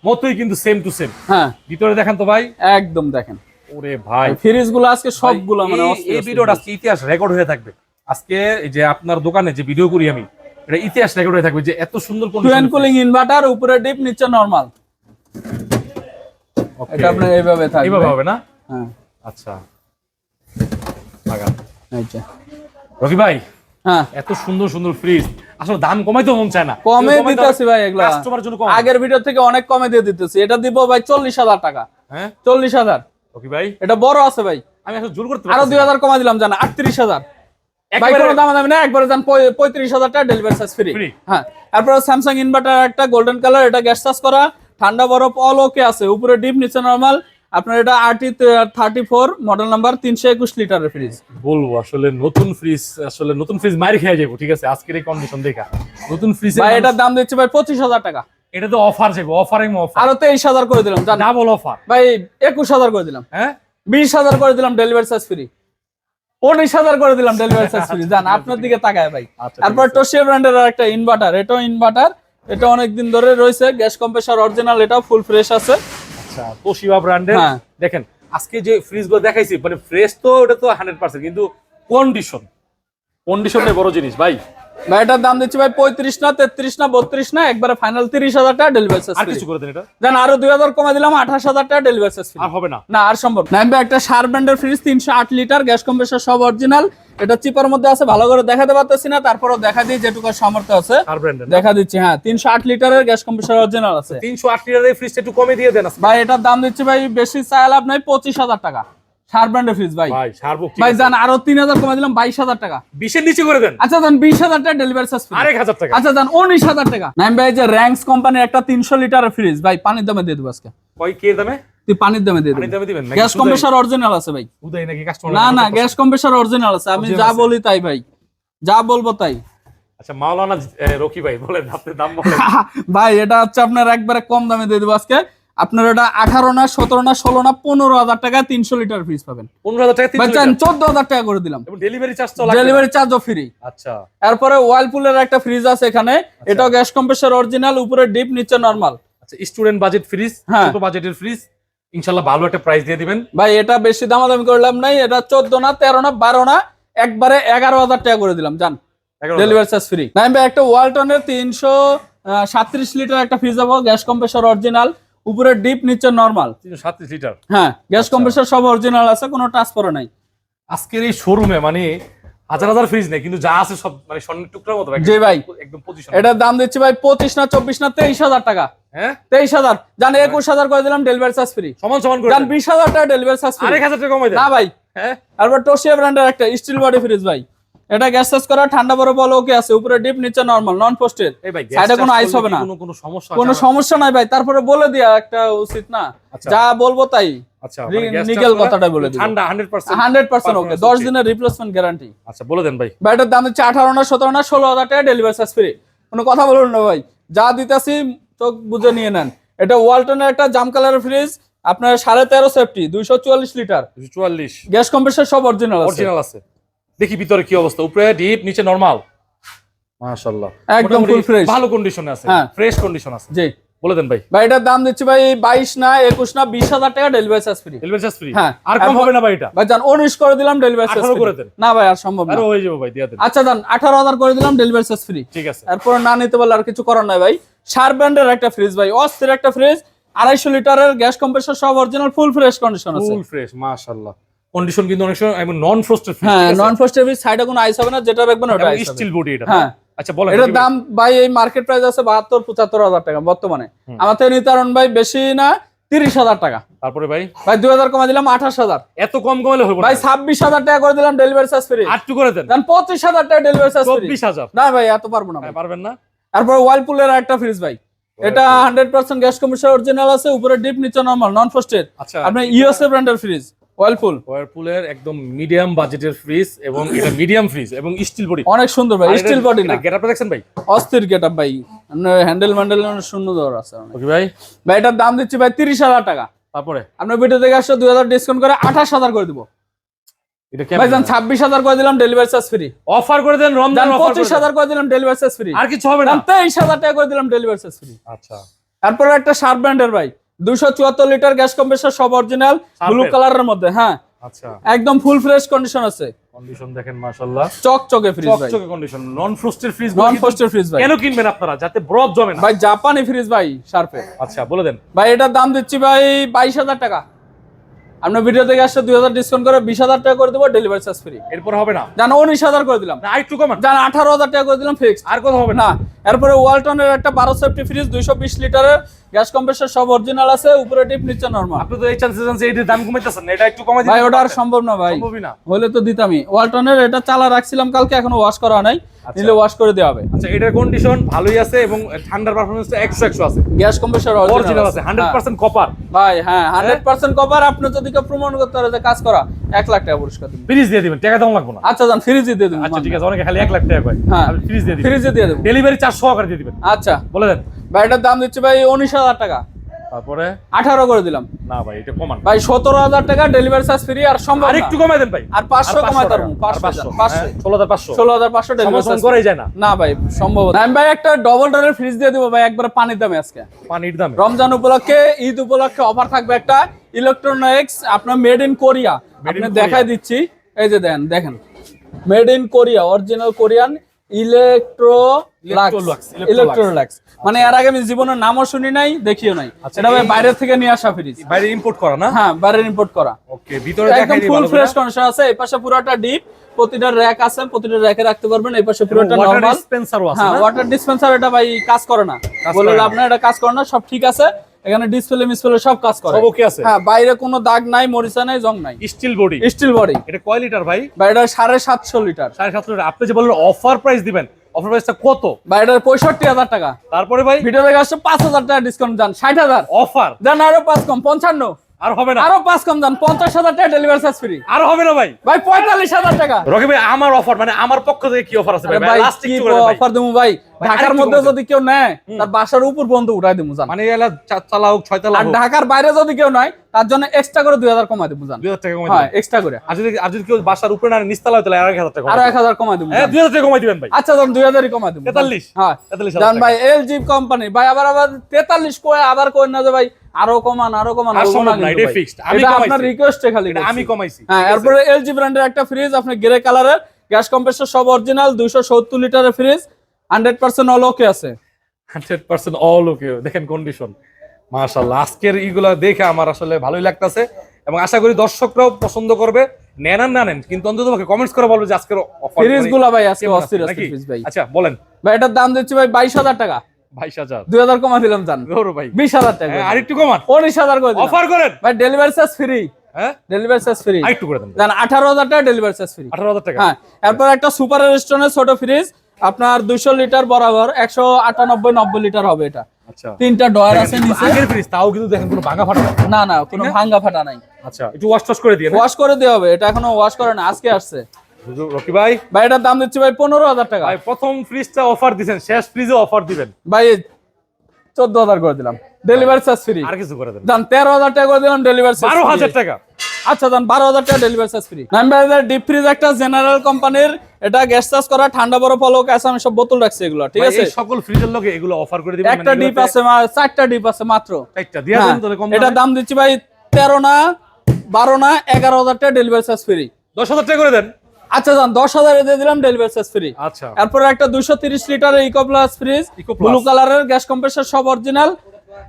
মতোই কিন্তু সেম টু সেম হ্যাঁ। ভিতরে দেখেন তো ভাই। একদম দেখেন। ওরে ভাই। ফ্রিজগুলো আজকে সবগুলো মানে এই- ভিডিওটা আজকে ইতিহাস রেকর্ড হয়ে থাকবে। আজকে এই যে আপনার দোকানে যে ভিডিও করি আমি এটা ইতিহাস রেকর্ড হয়ে থাকবে যে এত সুন্দর টুয়েন কুলিং ইনভার্টার উপরে ডিপ নিচে নরমাল এটা আপনার এইভাবে থাকবে। এইভাবে হবে না? হ্যাঁ। আচ্ছা। যে। রকি ভাই এত সুন্দর সুন্দর ফ্রিজ আসলে দাম কমাইতে মন চায় না। কমে দিতেছি ভাই এগুলা। কাস্টমার জন্য কম। আগের ভিডিও থেকে অনেক কমে দিয়ে দিতেছি। এটা দিব ভাই চল্লিশ হাজার টাকা। হ্যাঁ? চল্লিশ হাজার। রকি ভাই। এটা বড় আছে ভাই। আমি আসলে জোর করতে আরও দুই। হাজার কমা দিলাম জান আটত্রিশ হাজার। ভাই কোনো দাম দামি না একবারে যান পঁয়ত্রিশ হাজার টাকা ডেলিভারি চার্জ ফ্রি হ্যাঁ। তারপরে স্যামসাং ইনভার্টার একটা গোল্ডেন কালার এটা গ্যাস চার্জ করা। ঠান্ডা বরফ অল ওকে আছে। উপরে ডিপ নিচে নরমাল আপনার এটা RT thirty four model number তিনশো একুশ লিটারের ফ্রিজ বলব আসলে নতুন ফ্রিজ আসলে নতুন ফ্রিজ মারি খেয়ে যাব ঠিক আছে? আজকের এই কন্ডিশন দেখা। নতুন ফ্রিজ ভাই এটার দাম দিচ্ছে ভাই পঁচিশ হাজার টাকা। এটা তো অফার যাব অফারিং অফার আরও তেইশ হাজার করে দিলাম ডাবল অফার ভাই একুশ হাজার করে দিলাম। হ্যাঁ? বিশ হাজার করে দিলাম ডেলিভারি চার্জ ফ্রি উনিশ হাজার করে দিলাম ডেলিভারি চার্জ ফ্রি জান আপনার দিকে তাকায় ভাই। আচ্ছা, তারপর টোশিয়া ব্র্যান্ডের একটা ইনভার্টার এটাও ইনভার্টার এটা অনেকদিন ধরে রয়েছে গ্যাস কম্প্রেসার অরিজিনাল এটা ফুল ফ্রেশ আছে। আচ্ছা তোশিবা ব্র্যান্ডের। দেখেন আজকে যে ফ্রিজগুলো দেখাইছি মানে ফ্রেশ তো ওটা তো হান্ড্রেড পার্সেন্ট কিন্তু কন্ডিশন কন্ডিশনে বড় জিনিস ভাই। ভাই এটার দাম দিচ্ছি ভাই পঁয়ত্রিশ না তেত্রিশ না বত্রিশ না একবারে ফাইনাল তিরিশ হাজার টাকা ডেলিভারি চার্জ আর কিছু করে দেন এটা? জান আরও দুই হাজার কমে দিলাম আঠাশ হাজার টাকা ডেলিভারি চার্জ আর হবে না? না আর সম্ভব না। আমি একটা সার ব্র্যান্ডের ফ্রিজ তিনশো আট লিটার গ্যাস কম্প্রেসার সব অরিজিনাল এটা চিপার মধ্যে আছে ভালো করে দেখাতে পারতেছি না তারপরও দেখা দিই যেটুকু সামর্থ্য আছে। দেখা দিচ্ছি হ্যাঁ তিনশো আট লিটারের গ্যাস কম্প্রেসার অরিজিনাল আছে। তিনশো আট লিটারের ফ্রিজটা একটু কমে দিয়ে দেন। ভাই এটার দাম দিচ্ছি ভাই বেশি চাই লাভ নাই পঁচিশ হাজার টাকা। সার ব্র্যান্ডের ফ্রিজ ভাই। ভাই সারবুক ভাই জান আরও তিন হাজার কমে দিলাম বাইশ হাজার টাকা। নিচে করে দেন। আচ্ছা জান টাকা ডেলিভারি চার্জ টাকা। আচ্ছা জান উনিশ হাজার টাকা। নাইম ভাই যে র্যাঙ্কস কোম্পানির একটা লিটারের ফ্রিজ ভাই পানির দামে দিয়ে দেবো আজকে। কয় কে দামে? তুই পানির দামে দিয়ে পানির দামে দিবেন গ্যাস শুধু- কম্প্রেসার অরিজিনাল আছে ভাই। উদয় নাকি কাস্টমার না না গ্যাস কম্প্রেসার অরিজিনাল আছে আমি যা বলি তাই ভাই। যা বলব তাই। আচ্ছা মাওলানা রকি ভাই বলেন আপনি দাম বলেন। ভাই এটা হচ্ছে আপনার একবারে কম দামে দিয়ে দেবো আজকে। আপনার এটা আঠারো না সতেরো না ষোলো না পনেরো হাজার টাকা তিনশো লিটার ফ্রিজ পাবেন। পনেরো হাজার টাকা ভাই তিনশো চান লিটার। চোদ্দ হাজার টাকা করে দিলাম। ডেলিভারি চার্জ তো ডেলিভারি চার্জও ফ্রি আচ্ছা। এরপরে ওয়ালপুলের একটা ফ্রিজ আছে এখানে। এটাও গ্যাস কম্প্রেসার অরিজিনাল উপরে ডিপ নিচে নরমাল আচ্ছা স্টুডেন্ট বাজেট ফ্রিজ হ্যাঁ। ছোট বাজেটের ফ্রিজ ইনশাল্লাহ ভালো একটা প্রাইস দিয়ে দিবেন। ভাই এটা বেশি দামাদামি করলাম নাই। এটা চোদ্দ না তেরো না বারো না একবারে এগারো হাজার টাকা করে দিলাম জান। ডেলিভারি চার্জ ফ্রি ভাই একটা ওয়ালটনের তিনশো সাতত্রিশ লিটার একটা ফ্রিজ যাব গ্যাস কম্প্রেসার অরিজিনাল উপরে ডিপ নিচে নরমাল তিনশো সাতত্রিশ লিটার হ্যাঁ গ্যাস আচ্ছা। কম্প্রেসার সব অরিজিনাল আছে কোনো ট্রান্সফারও নাই। আজকের এই শোরুমে মানে হাজার হাজার ফ্রিজ নেই কিন্তু যা আছে সব মানে স্বর্ণের টুকরার মতো জি ভাই। একদম পজিশন এটার দাম দিচ্ছি ভাই পঁচিশ না চব্বিশ না তেইশ হাজার টাকা। হ্যাঁ? জান হাজার করে দিলাম ডেলিভারি চার্জ ফ্রি সমান সমান করে জান টাকা ডেলিভারি চার্জ ফ্রি টাকা কমাই দেন। না ভাই। হ্যাঁ? তারপর টোশিয়া ব্র্যান্ডের একটা স্টিল বডি ফ্রিজ ভাই। এটা গ্যাস চার্জ করা ঠান্ডা বড় বল ওকে আছে উপরে ডিপ নিচে নরমাল নন পোস্টেড এই ভাই Side এ কোনো ice হবে না। কোনো সমস্যা কোনো সমস্যা নাই ভাই তারপরে বলে দিয়া একটা উচিত না। আচ্ছা। যা বলব তাই। আচ্ছা মানে নিকেল কথাটা বলে। ঠান্ডা 100% হান্ড্রেড পার্সেন্ট ওকে performance দশ হচ্ছে। দিনের রিপ্লেসমেন্ট গ্যারান্টি আচ্ছা বলে দেন ভাই। দাম হচ্ছে আঠারো না সতেরো না ষোলো হাজার টাকা ডেলিভারি চার্জ ফ্রি কোনো কথা বলুন না ভাই যা দিতেছি চোখ বুঝে নিয়ে নেন। এটা ওয়ালটনের একটা জাম কালারের ফ্রিজ আপনার সাড়ে তেরো সেফটি দুইশো চুয়াল্লিশ লিটার 44 গ্যাস কম্প্রেসর সব অরিজিনাল আছে। অরিজিনাল আছে। দেখি ভিতরে কি অবস্থা। উপরে ডিপ নিচে নরমাল মাশাআল্লাহ। একদম full fresh। ভালো কন্ডিশনে আছে। হ্যাঁ। ফ্রেশ কন্ডিশন আছে। জি। বলে দেন ভাই। ভাই এটার দাম দিচ্ছি ভাই বাইশ না একুশ না বিশ হাজার টাকা delivery charge free delivery charge free হ্যাঁ। আর কম হবে না ভাই এটা? ভাই জান উনিশ করে দিলাম ডেলিভারি চার্জ 18 করে দেন। না ভাই আর সম্ভব না। আরও হয়ে যাবে ভাই দিয়া দেন। আচ্ছা আঠারো হাজার করে দিলাম ডেলিভারি চার্জ ফ্রি ঠিক আছে। এরপর না নিতে পারলে আর কিছু করার নাই ভাই। শার ব্র্যান্ডের একটা ফ্রিজ ভাই অস্থির একটা ফ্রিজ আড়াইশো লিটারের গ্যাস কম্প্রেসর সব অরিজিনাল ফুল ফ্রেশ কন্ডিশন আছে। ফুল ফ্রেশ মাশাআল্লাহ। কন্ডিশন কিন্তু অনেক সময় নন ফ্রস্টেড হ্যাঁ নন ফ্রস্টের ফ্রিজ সাইডে কোনো আইস হবে না যেটা রাখবেন ওটা স্টিল বডি এটা হ্যাঁ। আচ্ছা বলেন এটার দাম ভাই এই মার্কেট প্রাইস আছে বাহাত্তর পঁচাত্তর হাজার টাকা বর্তমানে। আমার থেকে নিতারণ ভাই বেশি না তিরিশ হাজার টাকা। তারপরে ভাই? ভাই দুই হাজার কমা দিলাম আঠাশ হাজার। এত কম কমালে হবে ভাই ছাব্বিশ হাজার টাকা করে দিলাম ডেলিভারি চার্জ ফ্রি আটটু করে দেন। দেন পঁচিশ হাজার টাকা ডেলিভারি চার্জ ফ্রি চব্বিশ হাজার। না ভাই এত পারব না ভাই। পারবেন না? তারপর ওয়ালপুলের একটা ফ্রিজ ভাই। এটা hundred percent gas commission original আছে উপরে ডিপ নিচে নর্মাল নন ফ্রস্টেড আচ্ছা। আপনার ইউএসএ ব্র্যান্ডের ফ্রিজ ওয়ালপুল ওয়ারপুলের একদম মিডিয়াম বাজেটের ফ্রিজ এবং এটা মিডিয়াম ফ্রিজ এবং স্টিল বডি অনেক সুন্দর ভাই স্টিল বডি না। গেটআপ দেখছেন ভাই? অস্থির গেট আপ ভাই হ্যান্ডেল ম্যান্ডেল শূন্য দেওয়ার আছে ওকে ভাই। ভাই এটার দাম দিচ্ছি ভাই তিরিশ হাজার টাকা। তারপরে? আপনার ভিডিও থেকে আসলে দুই হাজার ডিসকাউন্ট করে আঠাশ হাজার করে দিব। ছাব্বিশ হাজার করে দিলাম ডেলিভারি চার্জ ফ্রি অফার করে দেন রমজান পঁচিশ হাজার করে দিলাম ডেলিভারি চার্জ ফ্রি আর কিছু হবে না? তেইশ হাজার টাকা করে দিলাম ডেলিভারি চার্জ ফ্রি আচ্ছা। তারপরে একটা শার্প ব্র্যান্ডের ভাই। দুশো চুয়াত্তর লিটার গ্যাস কম্প্রেসর সব অরিজিনাল ব্লু কালারের মধ্যে হ্যাঁ। আচ্ছা। একদম ফুল ফ্রেশ কন্ডিশন আছে। কন্ডিশন দেখেন মাশাআল্লাহ। চকচকে ফ্রিজ ভাই। চকচকে condition non frosted fridge non frosted fridge ভাই। কেন কিনবেন আপনারা? যাতে বরফ জমে না। ভাই জাপানি ফ্রিজ ভাই শার্পে আচ্ছা বলে দেন। ভাই এটার দাম দিচ্ছি ভাই বাইশ হাজার টাকা। আপনার ভিডিও থেকে আসছে দুই হাজার ডিসকাউন্ট করে বিশ হাজার টাকা করে দেবো ডেলিভারি চার্জ ফ্রি এরপর হবে না? জান উনিশ হাজার করে দিলাম। না আরেকটু কমান। জান আঠারো হাজার টাকা করে দিলাম ফিক্স আর কথা হবে না। এরপরে ওয়ালটনের একটা বারো সেফটি ফ্রিজ দুইশো বিশ লিটারের গ্যাস কম্প্রেসর সব অরিজিনাল আছে উপরে টিপ নিচে নর্মাল আপনি তো এই চান্সেস চান্সে এটির দাম কমাইতেছেন এটা একটু কমাই ভাই ওটা আর সম্ভব না ভাই। সম্ভবই না। হলে তো দিতামই। ওয়ালটনের এটা চালা রাখছিলাম কালকে এখনও ওয়াশ করা নাই। নিলে ওয়াশ করে দেওয়া হবে। আচ্ছা এটার কন্ডিশন ভালোই আছে এবং ঠান্ডার পারফরমেন্সটা একশো একশো আছে গ্যাস কম্প্রেসর অরিজিনাল আছে। হান্ড্রেড পার্সেন্ট কপার ভাই হ্যাঁ হান্ড্রেড পার্সেন্ট কভার আপনি যদি কেউ প্রমাণ করতে পারে যে কাজ করা এক লাখ টাকা পুরস্কার দিবেন। ফ্রিজ দিয়ে দিবেন টাকা দাম লাগবে না। আচ্ছা যান ফ্রিজ দিয়ে দেবেন আচ্ছা ঠিক আছে অনেকে খালি এক লাখ টাকা কয়। হ্যাঁ। ফ্রিজ দিয়ে দিবেন ফ্রিজে দিয়ে দেবো। ডেলিভারি চার্জ সহকারে দিয়ে দিবেন। আচ্ছা। বলে দেন। ভাই এটার দাম দিচ্ছি ভাই উনিশ হাজার টাকা। তারপরে? আঠারো করে দিলাম। না ভাই এটা কমান। ভাই সতেরো হাজার টাকা ডেলিভারি চার্জ ফ্রি আর সম্ভব আর একটু কমাই দেন ভাই। আর পাঁচশো কমাই পাঁচশো ষোলো হাজার পাঁচশো। ডেলিভারি সমাধান করাই যায় না। না ভাই সম্ভব না। আমি ভাই একটা ডবল ডোরের ফ্রিজ দিয়ে দেবো ভাই একবার পানির দামে আজকে। পানির দামে। রমজান উপলক্ষে ঈদ উপলক্ষে অফার থাকবে একটা ইলেকট্রনিক্স আপনার মেড ইন কোরিয়া আপনি দেখাই দিচ্ছি। এই যে দেন দেখেন। Made in Korea original Korean electro. Electrolux মানে এর আগে আমি জীবনের নামও শুনি নাই দেখিও নাই। আচ্ছা, এটা ভাই বাইরে থেকে নিয়ে আসা ফ্রিজ বাইরে ইম্পোর্ট করা না? হ্যাঁ বাইরে ইম্পোর্ট করা। ওকে ভিতরে একদম ফুল ফ্রেশ কন্ডিশন আছে এই পাশে পুরোটা ডিপ প্রতিটা র্যাক আছে প্রতিটা র্যাকে রাখতে পারবেন এই পাশে পুরোটা ওয়াটার ডিসপেন্সারও আছে হ্যাঁ ওয়াটার ডিসপেন্সার এটা ভাই কাজ করে না। আপনার এটা কাজ করে না সব ঠিক আছে। এখানে ডিসপ্লে মিসপ্লে সব কাজ করে। সব ওকে আছে। হ্যাঁ বাইরে কোনো দাগ নাই মরিচা নাই জং নাই। স্টিল বডি স্টিল বডি এটা কয় লিটার ভাই? এটা সাড়ে সাতশো লিটার সাড়ে সাতশো লিটার আপনি যে বললেন অফার প্রাইস দিবেন অফার প্রাইসটা কত? এটা পঁয়ষট্টি হাজার টাকা। তারপরে ভাই? ভিডিও দেখে আসছে পাঁচ হাজার টাকা ডিসকাউন্ট ষাট হাজার। অফার দেন আরও পাঁচ কম পঞ্চান্ন। আর হবে না। আরও পাঁচ কম যান পঞ্চাশ হাজার টাকা ডেলিভারি চার্জ ফ্রি আর হবে না ভাই। ভাই পঁয়তাল্লিশ হাজার টাকা। রকি ভাই আমার অফার মানে আমার পক্ষ থেকে কি অফার আছে ভাই? ভাই দেন ভাই। অফার দেবো ভাই ভাই, ঢাকার মধ্যে যদি কেউ নেয় তার বাসার উপর পর্যন্ত উঠাই দেবো জান। মানে এলা চার তালা হোক ছয় তালা আর ঢাকার বাইরে যদি কেউ নয় তার জন্য এক্সট্রা করে দুই হাজার কমাই দেবো জান। দুই হাজার টাকা কমাই হ্যাঁ এক্সট্রা করে। আর যদি আর যদি কেউ বাসার উপরে না নিস্তালা হয় তাহলে আর এক হাজার টাকা আরও কমাই এক হাজার কমাই দেবো হ্যাঁ টাকা কমাই দিবেন ভাই। আচ্ছা জান কমাই দেবো হ্যাঁ। তেতাল্লিশ জান ভাই এলজি কোম্পানি ভাই আবার আবার তেতাল্লিশ কয়ে আবার কই না যে ভাই আরও কমান আরও কমান কিন্তু এটাই আমি এটা। আপনার রিকোয়েস্টে খালি আমি কমাইছি। হ্যাঁ এরপরে এলজি ব্র্যান্ডের একটা ফ্রিজ আপনি গ্রে কালারের গ্যাস কম্প্রেসর সব অরিজিনাল দুইশো সত্তর লিটারের fridge hundred percent all okay আছে। হান্ড্রেড পার্সেন্ট অল ওকে দেখেন কন্ডিশন মাশাল্লাহ আজকের ইগুলা দেখে আমার আসলে ভালোই লাগতাছে এবং আশা করি দর্শকরাও পছন্দ করবে। নেন আর না নেন কিন্তু অন্তত তোমাকে কমেন্টস করে বলব যে আজকের অফারগুলা ভাই আজকে অস্থির ভাই। আচ্ছা বলেন। ভাই এটার দাম দিচ্ছি ভাই টাকা। কমা দিলাম জান। ভাই। হ্যাঁ, আরেকটু কমান। উনিশ হাজার করে দিলাম। অফার করেন। ভাই ডেলিভারি চার্জ ফ্রি হ্যাঁ? ডেলিভারি চার্জ ফ্রি আরেকটু করে দেন। জান আঠারো হাজার টাকা ডেলিভারি চার্জ ফ্রি আঠারো হাজার টাকা। হ্যাঁ এরপর একটা সুপার ছোট ফ্রিজ আপনার দুইশো লিটার বরাবর একশো আটানব্বই নব্বই লিটার হবে এটা। আচ্ছা। তিনটা ডয়ার আছে নিচে। আগের ফ্রিজ তাও কিন্তু দেখেন কোনো ভাঙা ফাটা। না না কোনো ভাঙ্গা ফাটা নাই। আচ্ছা একটু ওয়াশ টস করে দিয়ে ওয়াশ করে দেওয়া হবে এটা এখনও ওয়াশ করে না আজকে আসছে। রকি ভাই। ভাই এটার দাম দিচ্ছি ভাই পনেরো হাজার টাকা। ভাই প্রথম ফ্রিজটা অফার দিবেন শেষ ফ্রিজে অফার দিবেন। ভাই চোদ্দ হাজার করে দিলাম। ডেলিভারি চার্জ ফ্রি আর কিছু করে দেন। তেরো হাজার টাকা করে দিলাম ডেলিভারি বারো হাজার টাকা। আচ্ছা বারো হাজার টাকা delivery charge free number deep fridge একটা জেনারেল কোম্পানির এটা গ্যাস চার্জ করা ঠান্ডা বরফ হলো আছে আমি সব বোতল রাখছি এগুলো ঠিক আছে? সকল ফ্রিজের লোকে এগুলো অফার করে দিবেন একটা ডিপ আছে চারটা ডিপ আছে মাত্র। চারটা দিয়া হ্যাঁ, দেন তাহলে কম এটার দাম দিচ্ছি ভাই তেরো না বারো না এগারো হাজার টাকা ডেলিভারি চার্জ ফ্রি দশ হাজার টাকা করে দেন। আচ্ছা দশ হাজারে দিয়ে দিলাম ডেলিভারি চার্জ ফ্রি আচ্ছা। একটা দুশো তিরিশ লিটারের ইকো প্লাস ফ্রিজ ব্লু কালারের গ্যাস কম্প্রেসর সব অরিজিনাল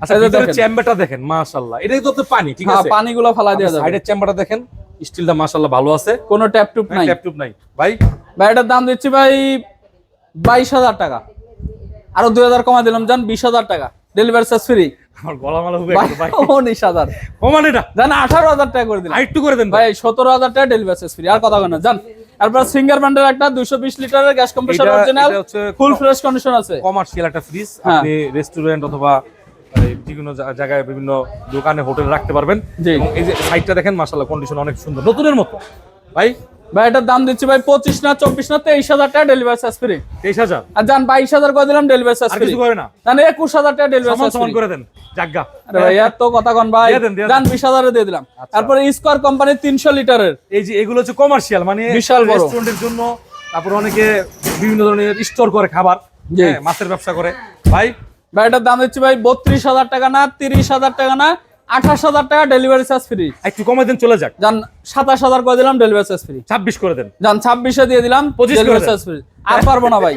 আচ্ছা ভিতরে চেম্বারটা দেখেন মাশাআল্লাহ। এটাই তো পানি ঠিক হ্যাঁ আছে? পানিগুলো ফালা দেওয়া যাবে। সাইডের চেম্বারটা দেখেন স্টিলটা মাশাআল্লাহ ভালো আছে। কোনো ট্যাপ টুপ নাই। ট্যাপ টুপ নাই। ভাই? ভাই এটার দাম দিচ্ছি ভাই বাইশ হাজার টাকা। আরও দুই হাজার কমা দিলাম জান বিশ হাজার টাকা। ডেলিভারি চার্জ ফ্রি আমার গলা মালা হবে ভাই উনিশ হাজার। কমান এটা? জান আঠারো হাজার টাকা করে দিলাম। আরেকটু করে দেন ভাই সতেরো হাজার টাকা ডেলিভারি চার্জ ফ্রি আর কথা কেন জান তারপর সিঙ্গার ব্যান্ডের একটা দুইশো বিশ লিটারের gas compressor original full fresh condition আছে। কমার্শিয়াল একটা ফ্রিজ হ্যাঁ। আপনি রেস্টুরেন্ট অথবা বিভিন্ন জায়গায় বিভিন্ন দোকানে হোটেল রাখতে পারবেন। এবং এই যে সাইডটা দেখেন মাশাআল্লাহ কন্ডিশন অনেক সুন্দর। নতুনের মতো। ভাই? ভাই এটার দাম দিচ্ছি ভাই পঁচিশ না চব্বিশ না তেইশ হাজার টাকা ডেলিভারি চার্জ ফ্রি তেইশ হাজার? আর জান বাইশ হাজার করে দিলাম ডেলিভারি চার্জ ফ্রি করে না? জান একুশ হাজার টাকা ডেলিভারি চার্জ ফ্রি করে দেন জাগা আরে ভাই তো কথা কন ভাই। জান বিশ হাজারে দিয়ে দিলাম। তারপরে স্কোয়ার কোম্পানির তিনশো লিটারের। এই যে এগুলো হচ্ছে কমার্শিয়াল মানে বিশাল। রেস্টুরেন্টের জন্য তারপর অনেকে বিভিন্ন ধরনের স্টোর করে খাবার। হ্যাঁ, মাছের ব্যবসা করে। ভাই ভাই এটার দাম দিচ্ছি ভাই বত্রিশ হাজার টাকা না তিরিশ হাজার টাকা না আঠাশ হাজার টাকা ডেলিভারি চার্জ ফ্রি একটু কমে দিন চলে যাক। যান সাতাশ হাজার করে দিলাম ডেলিভারি চার্জ ফ্রি ছাব্বিশ করে দেন। যান ছাব্বিশে দিয়ে দিলাম 25 ডেলিভারি চার্জ ফ্রি আর পারব না ভাই।